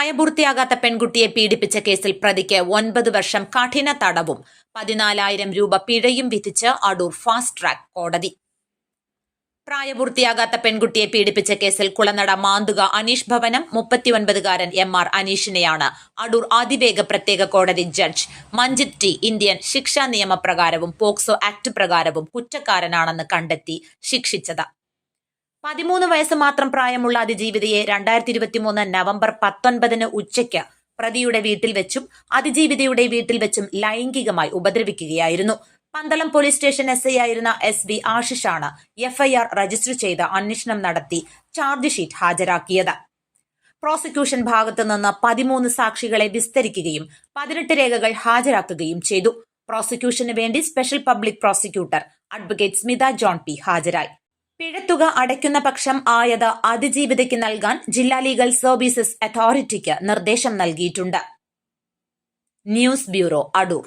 പ്രായപൂർത്തിയാകാത്ത പെൺകുട്ടിയെ പീഡിപ്പിച്ച കേസിൽ പ്രതിക്ക് ഒൻപത് വർഷം കഠിന തടവും പതിനാലായിരം രൂപ പിഴയും വിധിച്ച് അടൂർ ഫാസ്റ്റ് ട്രാക്ക് കോടതി. പ്രായപൂർത്തിയാകാത്ത പെൺകുട്ടിയെ പീഡിപ്പിച്ച കേസിൽ കുളനട മാന്തുക അനീഷ് ഭവനം മുപ്പത്തിയൊൻപതുകാരൻ എം ആർ അനീഷിനെയാണ് അടൂർ അതിവേഗ പ്രത്യേക കോടതി ജഡ്ജ് മഞ്ജിത് ടി ഇന്ത്യൻ ശിക്ഷാ നിയമപ്രകാരവും പോക്സോ ആക്ട് പ്രകാരവും കുറ്റക്കാരനാണെന്ന് കണ്ടെത്തി ശിക്ഷിച്ചത്. പതിമൂന്ന് വയസ്സ് മാത്രം പ്രായമുള്ള അതിജീവിതയെ രണ്ടായിരത്തി ഇരുപത്തിമൂന്ന് നവംബർ പത്തൊൻപതിന് ഉച്ചയ്ക്ക് പ്രതിയുടെ വീട്ടിൽ വെച്ചും അതിജീവിതയുടെ വീട്ടിൽ വെച്ചും ലൈംഗികമായി ഉപദ്രവിക്കുകയായിരുന്നു. Pandalam police station S I ആയിരുന്ന എസ് ബി ആഷിഷാണ് എഫ്ഐആർ രജിസ്റ്റർ ചെയ്ത് അന്വേഷണം നടത്തി ചാർജ് ഷീറ്റ് ഹാജരാക്കിയത്. പ്രോസിക്യൂഷൻ ഭാഗത്തു നിന്ന് പതിമൂന്ന് സാക്ഷികളെ വിസ്തരിക്കുകയും പതിനെട്ട് രേഖകൾ ഹാജരാക്കുകയും ചെയ്തു. പ്രോസിക്യൂഷന് വേണ്ടി special public prosecutor advocate Smitha John P ഹാജരായി. പിഴത്തുക അടയ്ക്കുന്ന പക്ഷം ആയത അതിജീവിതയ്ക്ക് നൽകാൻ ജില്ലാ ലീഗൽ സർവീസസ് അതോറിറ്റിക്ക് നിർദ്ദേശം നൽകിയിട്ടുണ്ട്. News bureau Adoor.